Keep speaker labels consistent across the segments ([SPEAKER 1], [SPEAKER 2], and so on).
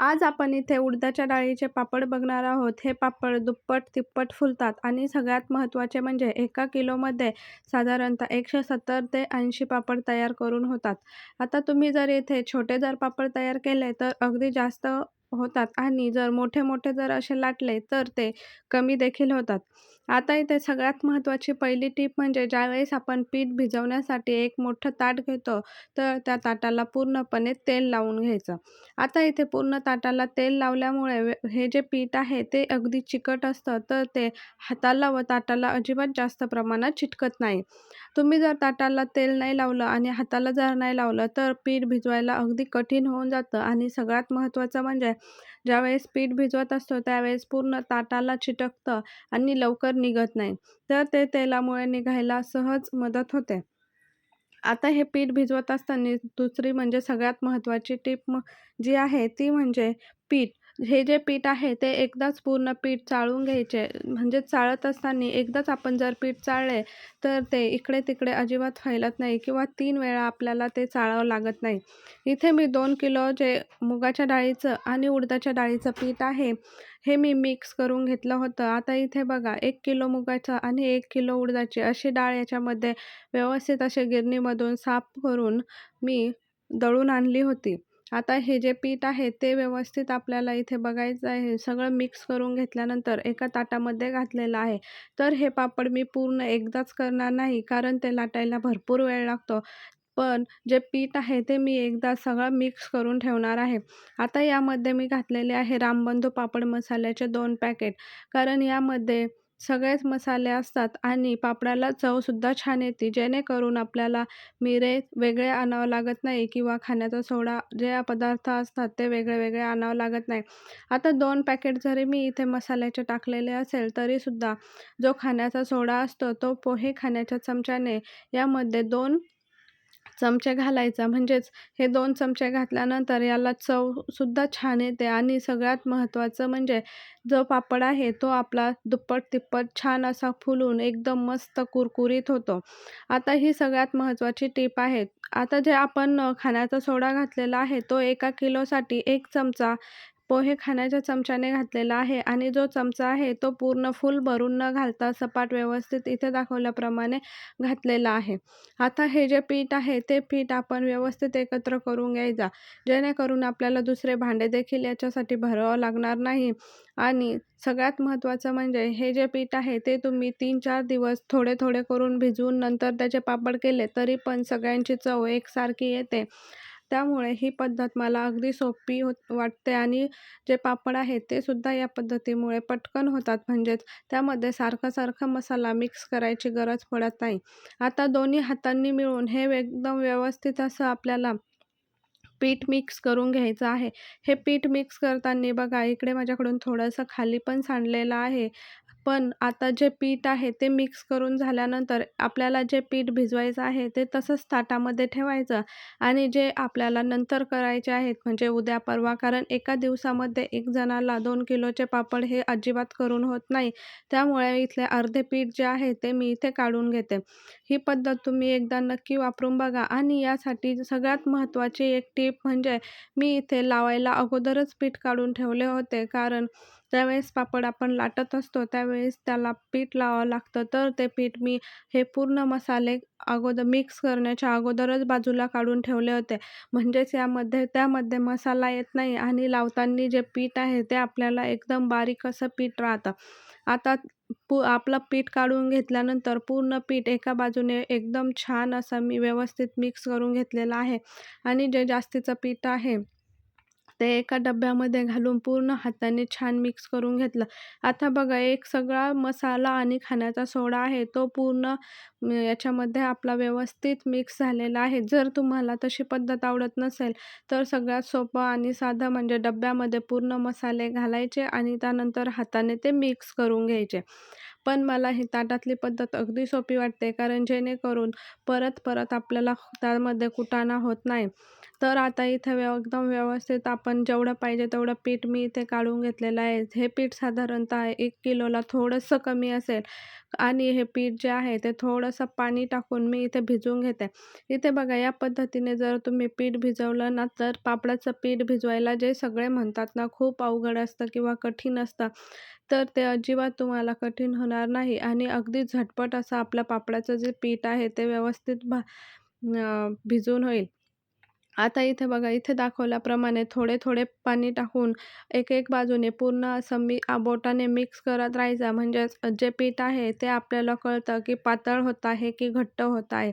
[SPEAKER 1] आज आपण इथे उडदाच्या डाळीचे पापड बघणार आहोत. हे पापड दुप्पट-तिप्पट फुलतात आणि सगळ्यात महत्त्वाचे म्हणजे एका किलोमध्ये साधारणतः 170 ते 80 पापड तयार करून होतात. आता तुम्ही जर इथे छोटे जर पापड तयार केले तर अगदी जास्त होतात आणि जर मोठे-मोठे जर असे लाटले तर ते कमी देखील होतात. आता इथे सगळ्यात महत्त्वाची पहिली टीप म्हणजे ज्यावेळेस आपण पीठ भिजवण्यासाठी एक मोठं ताट घेतो, तर त्या ताटाला पूर्णपणे तेल लावून घ्यायचं. आता इथे पूर्ण ताटाला तेल लावल्यामुळे हे जे पीठ आहे ते अगदी चिकट असतं, तर ते हाताला व ताटाला अजिबात जास्त प्रमाणात चिटकत नाही. तुम्ही जर ताटाला तेल नाही लावलं आणि हाताला जर नाही लावलं, तर पीठ भिजवायला अगदी कठीण होऊन जातं आणि सगळ्यात महत्त्वाचं म्हणजे ज्यावेळेस पीठ भिजवत असतो त्यावेळेस पूर्ण ताटाला चिटकतं आणि लवकर निघत नाही. तर ते तेलामुळे निघायला सहज मदत होते. आता हे पीठ भिजवत असताना दुसरी म्हणजे सगळ्यात महत्त्वाची टीप जी आहे ती म्हणजे पीठ. हे जे पीठ आहे ते एकदाच पूर्ण पीठ चाळून घ्यायचे. म्हणजे चाळत असताना एकदाच आपण जर पीठ चाळले तर ते इकडे-तिकडे अजिबात फैलत नाही किंवा तीन वेळा आपल्याला ते चाळावं लागत नाही. इथे मी दोन किलो जे मुगाच्या डाळीचं आणि उडदाच्या डाळीचं पीठ आहे, हे मी मिक्स करून घेतलं होतं. आता इथे बघा एक किलो मुगाचं आणि एक किलो उडदाची अशी डाळ याच्यामध्ये व्यवस्थित असे गिरणीमधून साफ करून मी दळून आणली होती. आता हे जे पीठ आहे ते व्यवस्थित आपल्याला इथे बघायचं आहे. सगळं मिक्स करून घेतल्यानंतर एका ताटामध्ये घातलेलं आहे. तर हे पापड मी पूर्ण एकदाच करणार नाही, कारण ते लाटायला भरपूर वेळ लागतो. पण जे पीठ आहे ते मी एकदा सगळं मिक्स करून ठेवणार आहे. आता यामध्ये मी घातलेले आहे रामबंधू पापड मसाल्याचे दोन पॅकेट. कारण यामध्ये सगळेच मसाले असतात आणि पापडाला चवसुद्धा छान येते. जेणेकरून आपल्याला मिरे वेगळे आणावं लागत नाही किंवा खाण्याचा सोडा जे पदार्थ असतात ते वेगळे-वेगळे आणावं लागत नाही. आता दोन पॅकेट जरी मी इथे मसाल्याचे टाकलेले असेल, तरीसुद्धा जो खाण्याचा सोडा असतो तो पोहे खाण्याच्या चमच्याने यामध्ये दोन चमचे घालायचा. म्हणजेच हे दोन चमचे घातल्यानंतर याला चवसुद्धा छान येते आणि सगळ्यात महत्त्वाचं म्हणजे जो पापड आहे तो आपला दुप्पट-तिप्पट छान असा फुलून एकदम मस्त कुरकुरीत होतो. आता ही सगळ्यात महत्त्वाची टीप आहे. आता जे आपण खाण्याचा सोडा घातलेला आहे तो एका किलोसाठी एक चमचा पोहे खाण्याच्या चमच्याने घातलेला आहे आणि जो चमचा आहे तो पूर्ण फुल भरून न घालता सपाट व्यवस्थित इथे दाखवल्याप्रमाणे घातलेला आहे. आता हे जे पीठ आहे ते पीठ आपण व्यवस्थित एकत्र करून घ्यायचा. जेणेकरून आपल्याला दुसरे भांडे देखील याच्यासाठी भरावं लागणार नाही आणि सगळ्यात महत्त्वाचं म्हणजे हे जे पीठ आहे ते तुम्ही 3-4 दिवस थोडे-थोडे करून भिजवून नंतर त्याचे पापड केले तरी पण सगळ्यांची चव एकसारखी येते. त्यामुळे ही पद्धत मला अगदी सोपी होत वाटते आणि जे पापड आहेत ते सुद्धा या पद्धतीमुळे पटकन होतात. म्हणजेच त्यामध्ये सारखा-सारखा मसाला मिक्स करायची गरज पडत नाही. आता दोन्ही हातांनी मिळून हे एकदम व्यवस्थित असं आपल्याला पीठ मिक्स करून घ्यायचं आहे. हे पीठ मिक्स करताना बघा इकडे माझ्याकडून थोडंसं खाली पण सांडलेलं आहे. पण आता जे पीठ आहे ते मिक्स करून झाल्यानंतर आपल्याला जे पीठ भिजवायचं आहे ते तसंच ताटामध्ये ठेवायचं आणि जे आपल्याला नंतर करायचे आहेत म्हणजे उद्या परवा कारण एका दिवसामध्ये एक जणाला दोन किलोचे पापड हे अजिबात करून होत नाही. त्यामुळे इथले अर्धे पीठ जे आहे ते मी इथे काढून घेते. ही पद्धत तुम्ही एकदा नक्की वापरून बघा आणि यासाठी सगळ्यात महत्त्वाची एक टीप म्हणजे मी इथे लावायला अगोदरच पीठ काढून ठेवले होते. कारण ज्यावेळेस पापड आपण लाटत असतो त्यावेळेस त्याला पीठ लावावं लागतं. तर ते पीठ मी हे पूर्ण मसाले अगोदर मिक्स करण्याच्या अगोदरच बाजूला काढून ठेवले होते. म्हणजेच यामध्ये त्यामध्ये मसाला येत नाही आणि लावताना जे पीठ आहे ते आपल्याला एकदम बारीक असं पीठ राहतं. आता पू आपलं पीठ काढून घेतल्यानंतर पूर्ण पीठ एका बाजूने एकदम छान असं मी व्यवस्थित मिक्स करून घेतलेलं आहे आणि जे जास्तीचं पीठ आहे ते एका डब्यामध्ये घालून पूर्ण हाताने छान मिक्स करून घेतलं. आता बघा एक सगळा मसाला आणि खाण्याचा सोडा आहे तो पूर्ण याच्यामध्ये आपला व्यवस्थित मिक्स झालेला आहे. जर तुम्हाला तशी पद्धत आवडत नसेल तर सगळ्यात सोपं आणि साधं म्हणजे डब्यामध्ये पूर्ण मसाले घालायचे आणि त्यानंतर हाताने ते मिक्स करून घ्यायचे. पण मला ही ताटातली पद्धत अगदी सोपी वाटते कारण जेणेकरून परत-परत आपल्याला त्यामध्ये कुटाणा होत नाही. तर आता इथे व्यव एकदम व्यवस्थित आपण जेवढं पाहिजे तेवढं पीठ मी इथे काढून घेतलेलं आहे. हे पीठ साधारणतः एक किलोला थोडंसं कमी असेल आणि हे पीठ जे आहे ते थोडंसं पाणी टाकून मी इथे भिजवून घेते. इथे बघा या पद्धतीने जर तुम्ही पीठ भिजवलं ना तर पापडाचं पीठ भिजवायला जे सगळे म्हणतात ना खूप अवघड असतं किंवा कठीण असतं. तर ते अजिबात तुम्हाला कठीण होणार नाही आणि अगदी झटपट असं आपलं पापडाचं जे पीठ आहे ते व्यवस्थित भा भिजून होईल. आता इथे बघा इथे दाखवल्याप्रमाणे थोडे थोडे पाणी टाकून एक एक बाजूने पूर्ण असं मी बोटाने मिक्स करत राहायचं. म्हणजेच जे पीठ आहे ते आपल्याला कळतं की पातळ होत आहे की घट्ट होत आहे.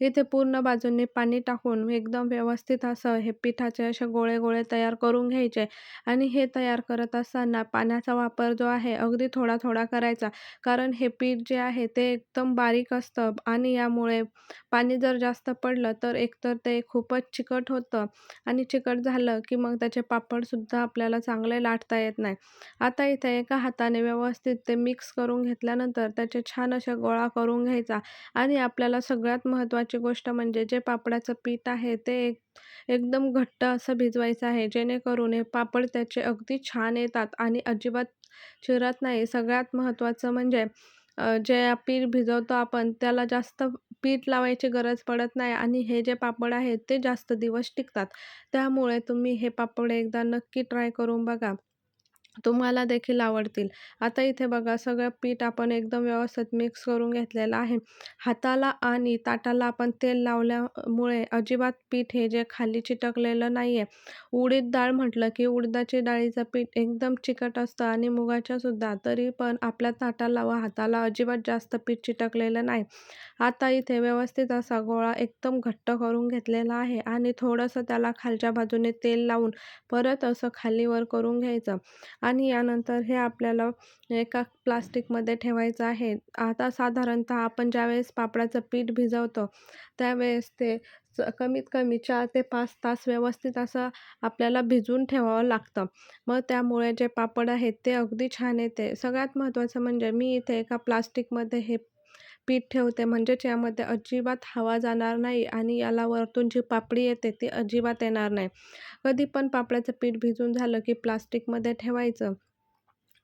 [SPEAKER 1] इथे पूर्ण बाजूने पाणी टाकून एकदम व्यवस्थित असं हे पिठाचे असे गोळे गोळे तयार करून घ्यायचे. आणि हे तयार करत असताना पाण्याचा वापर जो आहे अगदी थोडा थोडा करायचा. कारण हे पीठ जे आहे ते एकदम बारीक असतं आणि यामुळे पाणी जर जास्त पडलं तर एकतर ते खूपच चिकट चिकट होतं आणि चिकट झालं की मग त्याचे पापडसुद्धा आपल्याला चांगले लाटता येत नाही. आता इथे एका हाताने व्यवस्थित ते मिक्स करून घेतल्यानंतर त्याचे छान असे गोळा करून घ्यायचा. आणि आपल्याला सगळ्यात महत्त्वाची गोष्ट म्हणजे जे पापडाचं पीठ आहे ते एक एकदम घट्ट असं भिजवायचं आहे जेणेकरून हे पापड त्याचे अगदी छान येतात आणि अजिबात चिरत नाही. सगळ्यात महत्त्वाचं म्हणजे जे पीठ भिजवतो आपण त्याला जास्त पीठ लावायची गरज पडत नाही आणि हे जे पापड आहेत ते जास्त दिवस टिकतात. त्यामुळे तुम्ही हे पापड एकदा नक्की ट्राय करून बघा. तुम्हाला देखील आवडतील. आता इथे बघा सगळं पीठ आपण एकदम व्यवस्थित मिक्स करून घेतलेलं आहे. हाताला आणि ताटाला आपण तेल लावल्यामुळे अजिबात पीठ हे जे खाली चिटकलेलं नाही आहे उडीद डाळ म्हटलं की उडदाची डाळीचं पीठ एकदम चिकट असतं आणि मुगाच्यासुद्धा तरी पण आपल्या ताटाला व हाताला अजिबात जास्त पीठ चिटकलेलं नाही. आता इथे व्यवस्थित असा गोळा एकदम घट्ट करून घेतलेला आहे आणि थोडंसं त्याला खालच्या बाजूने तेल लावून परत असं खालीवर करून घ्यायचं. आणि यानंतर हे आपल्याला एका प्लास्टिकमध्ये ठेवायचं आहे. आता साधारणतः आपण ज्यावेळेस पापडाचं पीठ भिजवतो त्यावेळेस ते कमीत कमी चार ते पाच तास व्यवस्थित असं आपल्याला भिजून ठेवावं लागतं. मग त्यामुळे जे पापड आहेत ते अगदी छान येते. सगळ्यात महत्त्वाचं म्हणजे मी इथे एका प्लास्टिकमध्ये हे पीठ ठेवते. म्हणजेच यामध्ये अजिबात हवा जाणार नाही आणि याला वरतून जी पापडी येते ती अजिबात येणार नाही. कधी पण पापड्याचं पीठ भिजून झालं की प्लास्टिकमध्ये ठेवायचं.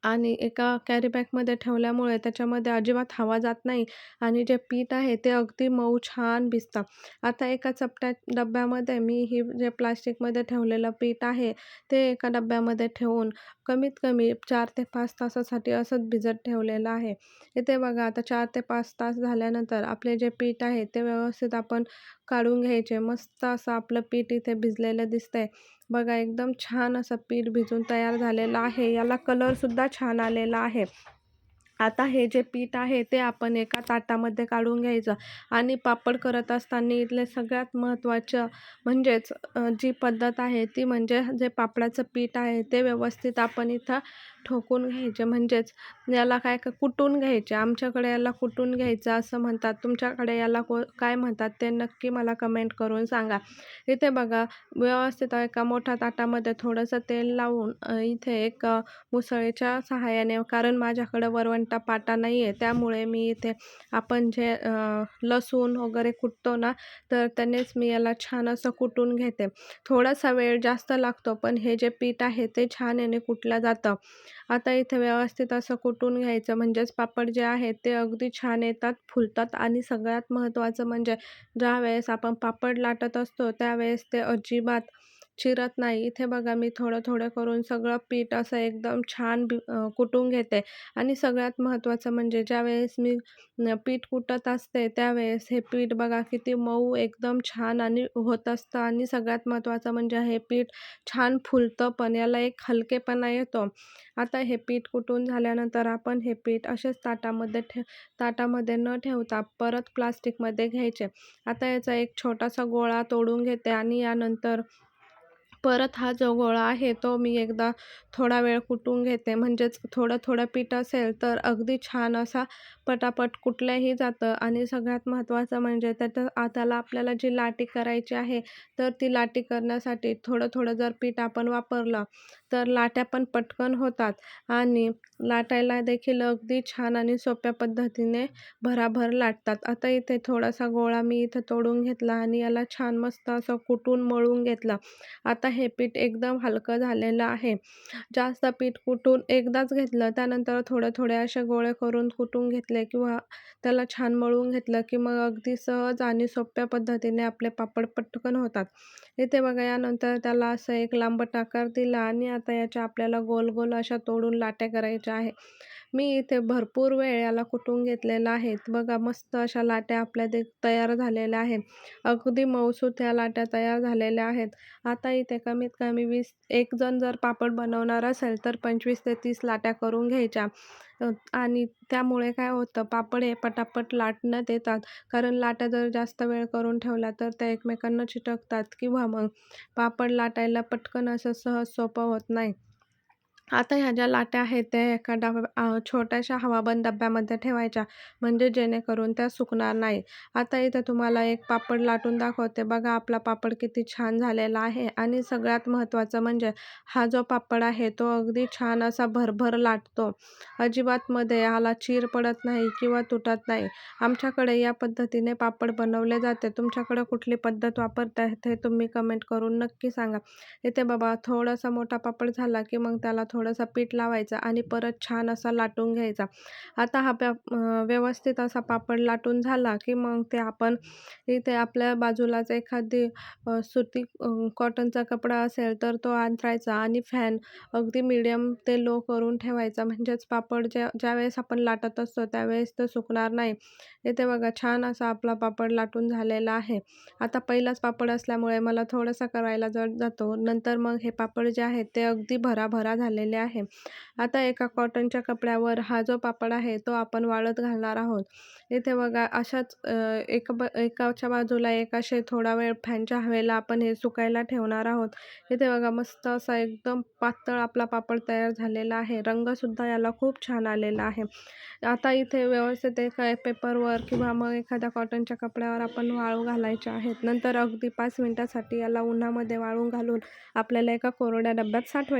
[SPEAKER 1] आणि एका कॅरीबॅगमध्ये ठेवल्यामुळे त्याच्यामध्ये अजिबात हवा जात नाही आणि जे पीठ आहे ते अगदी मऊ छान भिजतं आता एका चपट्या डब्यामध्ये मी ही जे प्लास्टिकमध्ये ठेवलेलं पीठ आहे ते एका डब्यामध्ये ठेवून कमीत कमी चार ते पाच तासासाठी असंच भिजत ठेवलेलं आहे. इथे बघा आता चार ते पाच तास झाल्यानंतर आपले जे पीठ आहे ते व्यवस्थित आपण काढून घ्यायचे. मस्त असं आपलं पीठ इथे भिजलेलं दिसतंय. बघा एकदम छान असं पीठ भिजून तयार झालेलं आहे. याला कलरसुद्धा छान आलेला आहे. आता हे जे पीठ आहे ते आपण एका ताटामध्ये काढून घ्यायचं आणि पापड करत असताना इथले सगळ्यात महत्त्वाचं म्हणजेच जी पद्धत आहे ती म्हणजे जे पापडाचं पीठ आहे ते व्यवस्थित आपण इथं ठोकून घ्यायचे. म्हणजेच याला काय कुटून घ्यायचे. आमच्याकडे याला कुटून घ्यायचं असं म्हणतात. तुमच्याकडे याला को काय म्हणतात ते नक्की मला कमेंट करून सांगा. इथे बघा व्यवस्थित एका मोठ्या ताटामध्ये थोडंसं तेल लावून इथे एक मुसळीच्या सहाय्याने कारण माझ्याकडं वरवंटा पाटा नाही आहे त्यामुळे मी इथे आपण जे लसूण वगैरे कुटतो ना तर त्यानेच मी याला छान असं कुटून घेते. थोडासा वेळ जास्त लागतो पण हे जे पीठ आहे ते छान याने कुटलं जातं. आता इथे व्यवस्थित असं कुटून घ्यायचं. म्हणजेच पापड जे आहेत ते अगदी छान येतात फुलतात आणि सगळ्यात महत्त्वाचं म्हणजे ज्यावेळेस आपण पापड लाटत असतो त्यावेळेस ते अजिबात चिरत नाही. इथे बघा मी थोडं थोडं करून सगळं पीठ असं एकदम छान कुटून घेते. आणि सगळ्यात महत्त्वाचं म्हणजे ज्यावेळेस मी पीठ कुटत असते त्यावेळेस हे पीठ बघा किती मऊ एकदम छान आणि होत असतं. आणि सगळ्यात महत्त्वाचं म्हणजे हे पीठ छान फुलतं पण याला एक हलकेपणा येतो. आता हे पीठ कुटून झाल्यानंतर आपण हे पीठ असेच ताटामध्ये ठे ताटामध्ये न ठेवता परत प्लास्टिकमध्ये घ्यायचे. आता याचा एक छोटासा गोळा तोडून घेते आणि यानंतर परत हा जो गोळा आहे तो मी एकदा थोडा वेळ कुटून घेते. म्हणजेच थोडं थोडं पीठ असेल तर अगदी छान असा पटापट कुठल्याही जातं आणि सगळ्यात महत्त्वाचं म्हणजे त्याचं आताला आपल्याला जी लाटी करायची आहे तर ती लाटी करण्यासाठी थोडं थोडं जर पीठ आपण वापरलं तर लाट्या पण पटकन होतात. आणि लाटायला देखील अगदी छान आणि सोप्या पद्धतीने भराभर लाटतात. आता इथे थोडासा गोळा मी इथं तोडून घेतला आणि याला छान मस्त असं कुटून मळून घेतलं. आता हे पीठ एकदम हलकं झालेलं आहे. जास्त पीठ कुटून एकदाच घेतलं त्यानंतर थोडं थोडे असे गोळे करून कुटून घेतले किंवा त्याला छान मळून घेतलं की मग अगदी सहज आणि सोप्या पद्धतीने आपले पापड पटकन होतात. इथे बघा यानंतर त्याला असं एक लांबट आकार दिला आणि आता याच्या आपल्याला गोल गोल अशा तोडून लाट्या करायच्या आहे. मी इथे भरपूर वेळ याला कुटून घेतलेला आहे. बघा मस्त अशा लाट्या आपल्या ते तयार झालेल्या आहेत. अगदी मऊसूत ह्या लाट्या तयार झालेल्या आहेत. आता इथे कमीत कमी वीस एक जण जर पापड बनवणार असेल तर पंचवीस ते तीस लाट्या करून घ्यायच्या. आणि त्यामुळे काय होतं पापड हे पटापट लाटण्यात येतात कारण लाट्या जर जास्त वेळ करून ठेवल्या तर त्या एकमेकांना चिटकतात किंवा मग पापड लाटायला पटकन असं सहज सोपं होत नाही. आता ह्या ज्या लाट्या आहेत त्या एका डब छोट्याशा हवाबंद डब्यामध्ये ठेवायच्या म्हणजे जेणेकरून त्या सुकणार नाही आता इथं तुम्हाला एक पापड लाटून दाखवते. बघा आपला पापड किती छान झालेला आहे. आणि सगळ्यात महत्त्वाचं म्हणजे हा जो पापड आहे तो अगदी छान असा भरभर लाटतो. अजिबातमध्ये ह्याला चीर पडत नाही किंवा तुटत नाही. आमच्याकडे या पद्धतीने पापड बनवले जाते. तुमच्याकडे कुठली पद्धत वापरता ते तुम्ही कमेंट करून नक्की सांगा. इथे बाबा थोडासा मोठा पापड झाला की मग त्याला थोडासा पीठ लावायचा आणि परत छान असा लाटून घ्यायचा. आता हा प्या व्यवस्थित असा पापड लाटून झाला की मग ते आपण इथे आपल्या बाजूलाच एखादी सुती कॉटनचा कपडा असेल तर तो अंथरायचा आणि फॅन अगदी मिडियम ते लो करून ठेवायचा. म्हणजेच पापड ज्या ज्यावेळेस आपण लाटत असतो त्यावेळेस तो सुकणार नाही. इथे बघा छान असा आपला पापड लाटून झालेला आहे. आता पहिलाच पापड असल्यामुळे मला थोडासा करायला जड जातो. नंतर मग हे पापड जे आहेत ते अगदी भराभरा झाले. झालेले आहे. आता एका कॉटनच्या कपड्यावर हा जो पापड आहे तो आपण वाळत घालणार आहोत. इथे बघा अशाच एक ब एकाच्या बाजूला एक असे थोडा वेळ फॅनच्या हवेला आपण हे सुकायला ठेवणार आहोत. इथे बघा मस्त असा एकदम पातळ आपला पापड तयार झालेला आहे. रंगसुद्धा याला खूप छान आलेला आहे. आता इथे व्यवस्थित एका पेपरवर किंवा मग एखाद्या कॉटनच्या कपड्यावर आपण वाळू घालायचे आहेत. नंतर अगदी पाच मिनिटासाठी याला उन्हामध्ये वाळून घालून आपल्याला एका कोरड्या डब्यात साठवायचं